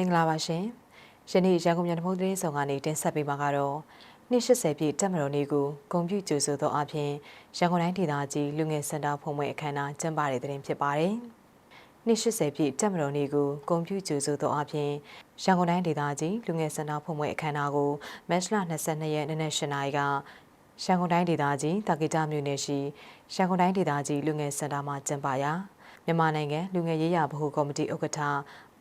င်္ဂလာပါရှင်။ယနေ့ရန်ကုန်မြို့နှမုတ်သတင်းဆောင်ကနေတင်ဆက်ပေးမှာကတော့နှစ်80ပြည့်တက်မတော်နေ့ကိုဂုံပြူကျူဆိုသောအပြင်ရန်ကုန်တိုင်းဒေသကြီးလူငယ်စင်တာဖွင့်ပွဲအခမ်းအနားကျင်းပတဲ့တဲ့တင်ဖြစ်ပါတယ်။နှစ်80ပြည့်တက်မတော်နေ့ကိုဂုံပြူကျူဆိုသောအပြင်ရန်ကုန်တိုင်းဒေသကြီးလူငယ်စင်တာဖွင့်ပွဲအခမ်းအနားကိုမတ်လ22ရက်နေ့နဲ့8နာရီကရန်ကုန်တိုင်းဒေသကြီးတာဂီတာမြို့နယ်ရှိရန်ကုန်တိုင်းဒေသကြီးလူငယ်စင်တာမှာကျင်းပရာမြန်မာနိုင်ငံလူငယ်ရေးရာဗဟိုကော်မတီဥက္ကဋ္ဌ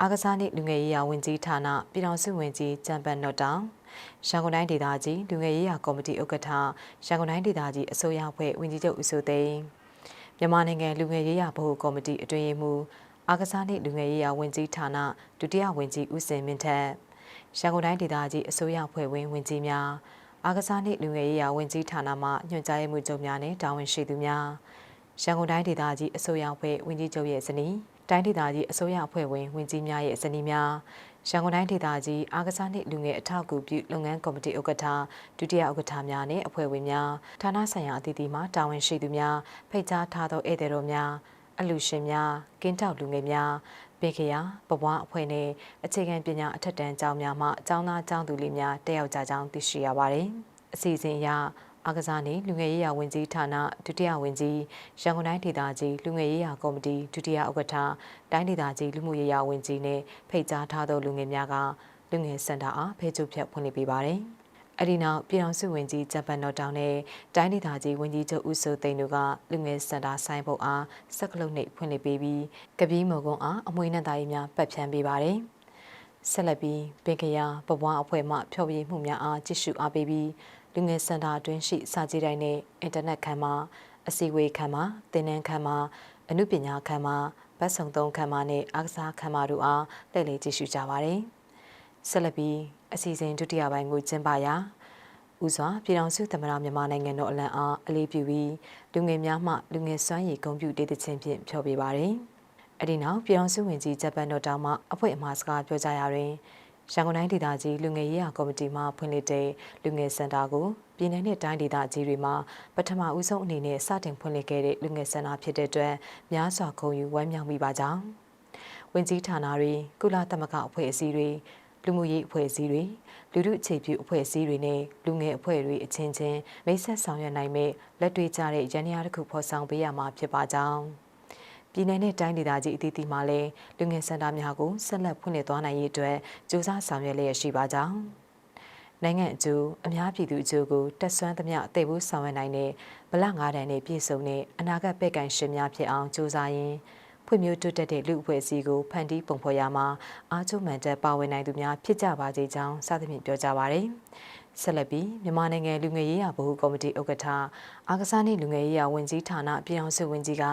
အားကစားနှင့်လူငယ်ရေးရာဝန်ကြီးဌာနပြည်ထောင်စုဝန်ကြီးကျန်ပန်နော့တောင်ရန်ကုန်တိုင်းဒေသကြီးလူငယ်ရေးရာကော်မတီဥက္ကဋ္ဌရန်ကုန်တိုင်းဒေသကြီးအစိုးရအဖွဲ့ဝန်ကြီးချုပ်ဦးစိုးသိန်းမြန်မာနိုင်ငံလူငယ်ရေးရာဗဟိုကော်မတီအတွင်းရေးမှူးအားကစားနှင့်လူငယ်ရေးရာဝန်ကြီးဌာနဒုတိယဝန်ကြီးဦးစင်မင်းထက်ရန်ကုန်တိုင်းဒေသကြီးအစိုးရအဖွဲ့ဝင်ဝန်ကြီးများအားကစားနှင့်လူငယ်ရေးရာဝန်ကြီးဌာနမှညွှန်ကြားရေးမှူးချုပ်များနဲ့တာဝန်ရှိသူများရန်ကုန်တိုင်းဒေသကြီးအစိုးရအဖွဲ့ဝန်ကြီးချုပ်ရဲ့ဇနီး တိုင်းဒေသကြီးအစိုးရအဖွဲ့ဝင်ဝန်ကြီးများရဲ့ဇနီးများရန်ကုန်တိုင်းဒေသကြီးအားကစားနှင့်လူငယ်အထောက်အကူပြုလုပ်ငန်းကော်မတီဥက္ကဋ္ဌဒုတိယဥက္ကဋ္ဌများနဲ့အဖွဲ့ဝင်များဌာနဆိုင်ရာအသီးသီးမှတာဝန်ရှိသူများဖိတ်ကြားထားသောဧည့်သည်တော်များအလူရှင်များကင်းတောက်လူငယ်များပေခရာပပွားအဖွဲ့နဲ့အခြေခံပညာအထက်တန်းကျောင်းများမှကျောင်းသားကျောင်းသူလေးများတက်ရောက်ကြကြောင်းသိရှိရပါတယ်။အစီအစဉ်အရ အားကစားနှင့်လူငယ်ရေးရာဝန်ကြီးဌာနဒုတိယဝန်ကြီးရန်ကုန်တိုင်းဒေသကြီးလူငယ်ရေးရာကော်မတီဒုတိယဥက္ကဋ္ဌတိုင်းဒေသကြီးလူမှုရေးရာဝန်ကြီးနဲ့ဖိတ်ကြားထားသောလူငယ်များကလူငယ်စင်တာအားဖဲချုပ်ဖြတ်ဖွင့်လှစ်ပေးပါတယ်။အဒီနောက်ပြည်အောင်စုဝင်ကြီးဂျပန်တော်တောင်နဲ့တိုင်းဒေသကြီးဝင်ကြီးချုပ်ဦးစိုးသိန်းတို့ကလူငယ်စင်တာဆိုင်ဖို့အားစက်ကလုံးနှိပ်ဖွင့်လှစ်ပေးပြီးကပီးမော်ကွန်အားအမွေနဲ့သားရေးများပတ်ဖြန်းပေးပါတယ်။ဆက်လက်ပြီးပင်ကရပပွားအဖွဲ့မှဖျော်ဖြေမှုများအားကြည့်ရှုအားပေးပြီးလူငယ်စင်တာအတွင်းရှိစာကြည့်တိုင်းနဲ့အင်တာနက်ခန်းမှာအစီအဝေးခန်းမှာသင်တန်းခန်းမှာအမှုပညာခန်းမှာဗတ်ဆောင်သုံးခန်းမှာနဲ့အားကစားခန်းမှာတို့အားလှည့်လည်ကြည့်ရှုကြပါရယ်ဆက်လက်ပြီးအစီအစဉ်ဒုတိယပိုင်းကိုကျင်းပရာဦးစွာပြည်ထောင်စုသမ္မတမြန်မာနိုင်ငံတော်အလံအားအလေးပြုပြီးလူငယ်များမှလူငယ်စွမ်းရည်ဂုဏ်ပြုတေးသချင်းဖြင့်ဖျော်ပြပါရယ်အဒီနောက်ပြည်ထောင်စုဝင်ကြီးဂျပန်တော်တောင်မှအဖွဲ့အမှားစကားပြောကြရရင် ရန်ကုန်တိုင်းဒေသကြီးလူငယ်ရေးရာကော်မတီမှဖွင့်လှစ်တဲ့လူငယ်စင်တာကိုပြည်내နဲ့တိုင်းဒေသကြီးတွေမှာပထမဦးဆုံးအနေနဲ့စတင်ဖွင့်လှစ်ခဲ့တဲ့လူငယ်စင်တာဖြစ်တဲ့အတွက်များစွာဂုဏ်ယူဝမ်းမြောက်မိပါကြောင်းဝင်ကြီးဌာနတွေကုလသမဂ္ဂအဖွဲ့အစည်းတွေလူမှုရေးအဖွဲ့အစည်းတွေလူထုအခြေပြုအဖွဲ့အစည်းတွေနဲ့လူငယ်အဖွဲ့တွေအချင်းချင်းမိတ်ဆက်ဆောင်ရွက်နိုင်မဲ့လက်တွေ့ကျတဲ့ရန်ရာတစ်ခုဖော်ဆောင်ပေးရမှာဖြစ်ပါကြောင်း ပြည်내နဲ့တိုင်းဒေသကြီးအသီးသီးမှာလည်းလူငယ်စင်တာများကိုဆက်လက်ဖွင့်လှစ်သွားနိုင်ရေးအတွက်ကြိုးစားဆောင်ရွက်လျက်ရှိပါကြောင်းနိုင်ငံအကျိုးအများပြည်သူအကျိုးကိုတက်ဆွမ်းသမျှသိဖို့ဆောင်ရွက်နိုင်တဲ့ဗလငါးတန်နဲ့ပြည့်စုံတဲ့အနာဂတ်ပဲ့ကန်ရှင်များဖြစ်အောင်ကြိုးစားရင်းဖွံ့ဖြိုးတိုးတက်တဲ့လူအဖွဲ့အစည်းကိုဖန်တီးပုံဖော်ရမှာအားကျုံမှန်တဲ့ပါဝင်နိုင်သူများဖြစ်ကြပါစေကြောင်းစသဖြင့်ပြောကြပါရယ်ဆက်လက်ပြီးမြန်မာနိုင်ငံလူငယ်ရေးရာဗဟိုကော်မတီဥက္ကဋ္ဌအားကစားနှင့်လူငယ်ရေးရာဝန်ကြီးဌာနပြည်အောင်စုဝန်ကြီးက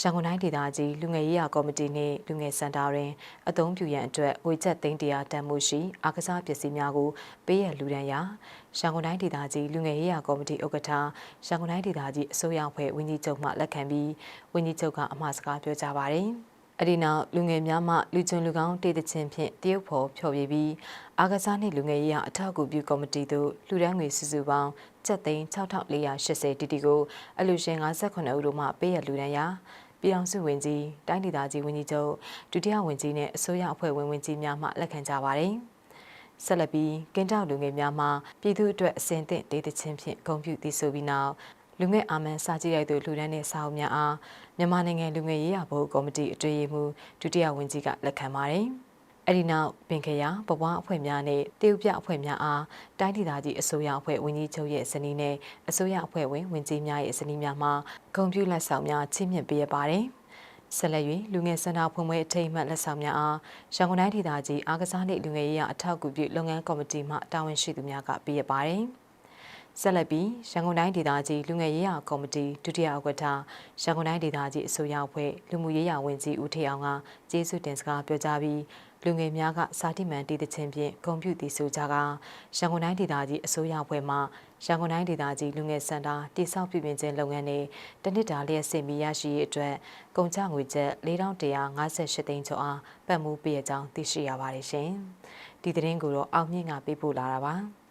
ရန်ကုန်တိုင်းဒေသကြီးလူငယ်ရေးရာကော်မတီနှင့်လူငယ်စင်တာတွင်အသုံးပြုရန်အတွက်ဝေချက်သိန်းတရာတန်မှုရှိအားကစားပစ္စည်းများကိုပေးရလူဒန်းရာရန်ကုန်တိုင်းဒေသကြီးလူငယ်ရေးရာကော်မတီဥက္ကဋ္ဌရန်ကုန်တိုင်းဒေသကြီးအစိုးရအဖွဲ့ဝန်ကြီးချုပ်မှလက်ခံပြီးဝန်ကြီးချုပ်ကအမှားစကားပြောကြားပါတယ်။ အဒီနောက်လူငယ်များမှလူကျွန်းလူကောင်းတေးသချင်းဖြင့်တရုတ်ဖော်ဖျော်ဖြေပြီးအာကစားနှင့်လူငယ်ရေးအထောက်အကူပြုကော်မတီသို့လူဒန်းငွေစုစုပေါင်းကျပ်သိန်း6480တီတီကိုအလူရှင်58ဦးတို့မှပေးရလူဒန်းရာပြည်အောင်စုဝင်ကြီးတိုင်းဒေသကြီးဝန်ကြီးချုပ်ဒုတိယဝန်ကြီးနဲ့အစိုးရအဖွဲ့ဝင်ဝန်ကြီးများမှလက်ခံကြပါတယ်ဆက်လက်ပြီးကင်းတောက်လူငယ်များမှပြည်သူအတွက်အစဉ်သင့်ဒေသချင်းဖြင့်ဂုဏ်ပြုတည်ဆိုပြီးနောက် လူငယ်အာမန်စာကြည့်ရိုက်သူလူဒန်းတဲ့စာအုပ်များအားမြန်မာနိုင်ငံလူငယ်ရေးရာဘုတ်ကော်မတီအတွေ့အမှုဒုတိယဝန်ကြီးကလက်ခံပါတယ်။အဲဒီနောက်ပင်ခရပပွားအဖွဲ့များနဲ့တရုတ်ပြအဖွဲ့များအားတိုင်းဒေသကြီးအစိုးရအဖွဲ့ဝန်ကြီးချုပ်ရဲ့ဇနီးနဲ့အစိုးရအဖွဲ့ဝင်ဝန်ကြီးများရဲ့ဇနီးများမှဂုဏ်ပြုလက်ဆောင်များချီးမြှင့်ပေးရပါတယ်။ဆက်လက်၍လူငယ်စန္ဒဖွင့်ပွဲအထိမ်းအမှတ်လက်ဆောင်များအားရန်ကုန်တိုင်းဒေသကြီးအားကစားနှင့်လူငယ်ရေးရာအထောက်အကူပြုလုပ်ငန်းကော်မတီမှတာဝန်ရှိသူများကပေးရပါတယ်။ ဆက်လက်ပြီးရန်ကုန်တိုင်းဒေသကြီးလူငယ်ရေးရာကော်မတီဒုတိယဥက္ကဋ္ဌရန်ကုန်တိုင်းဒေသကြီးအစိုးရအဖွဲ့လူမှုရေးရာဝန်ကြီးဦးထေအောင်ကကျေးဇူးတင်စကားပြောကြားပြီးလူငယ်များကစာတိမှန်တည်တဲ့ချင်းဖြင့်ဂုဏ်ပြုတည်ဆိုကြကရန်ကုန်တိုင်းဒေသကြီးအစိုးရအဖွဲ့မှရန်ကုန်တိုင်းဒေသကြီးလူငယ်စင်တာတိစောက်ပြုပြင်ခြင်းလုပ်ငန်းနဲ့တနစ်တာလျက်စင်မီရရှိရေးအတွက်ကုန်ကျငွေကျပ်4158သိန်းကျော်အားပတ်မှုပေးရကြောင်းသိရှိရပါတယ်ရှင်။ဒီသတင်းကိုတော့အောင်မြင့်ကပေးပို့လာတာပါ။